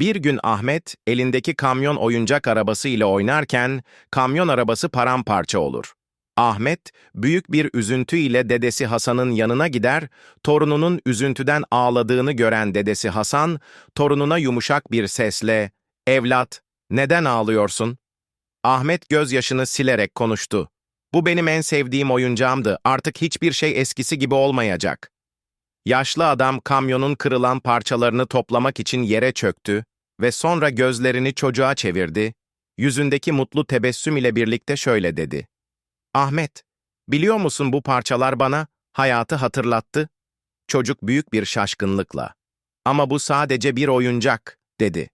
Bir gün Ahmet, elindeki kamyon oyuncak arabası ile oynarken, kamyon arabası paramparça olur. Ahmet, büyük bir üzüntü ile dedesi Hasan'ın yanına gider, torununun üzüntüden ağladığını gören dedesi Hasan, torununa yumuşak bir sesle, ''Evlat, neden ağlıyorsun?'' Ahmet gözyaşını silerek konuştu. ''Bu benim en sevdiğim oyuncağımdı, artık hiçbir şey eskisi gibi olmayacak.'' Yaşlı adam kamyonun kırılan parçalarını toplamak için yere çöktü ve sonra gözlerini çocuğa çevirdi, yüzündeki mutlu tebessüm ile birlikte şöyle dedi. Ahmet, biliyor musun bu parçalar bana hayatı hatırlattı? Çocuk büyük bir şaşkınlıkla. Ama bu sadece bir oyuncak, dedi.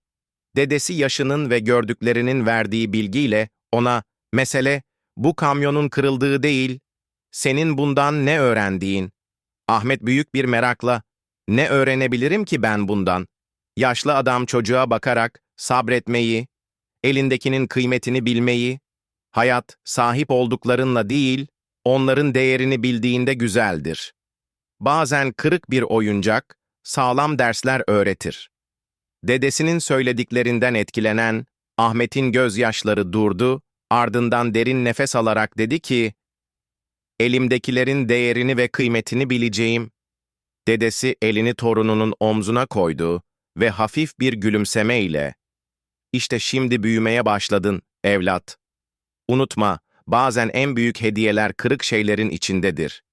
Dedesi yaşının ve gördüklerinin verdiği bilgiyle ona, mesele, bu kamyonun kırıldığı değil, senin bundan ne öğrendiğin. Ahmet büyük bir merakla, ne öğrenebilirim ki ben bundan? Yaşlı adam çocuğa bakarak sabretmeyi, elindekinin kıymetini bilmeyi, hayat sahip olduklarınla değil, onların değerini bildiğinde güzeldir. Bazen kırık bir oyuncak, sağlam dersler öğretir. Dedesinin söylediklerinden etkilenen, Ahmet'in gözyaşları durdu, ardından derin nefes alarak dedi ki, Elimdekilerin değerini ve kıymetini bileceğim. Dedesi elini torununun omzuna koydu ve hafif bir gülümsemeyle, İşte şimdi büyümeye başladın, evlat. Unutma, bazen en büyük hediyeler kırık şeylerin içindedir.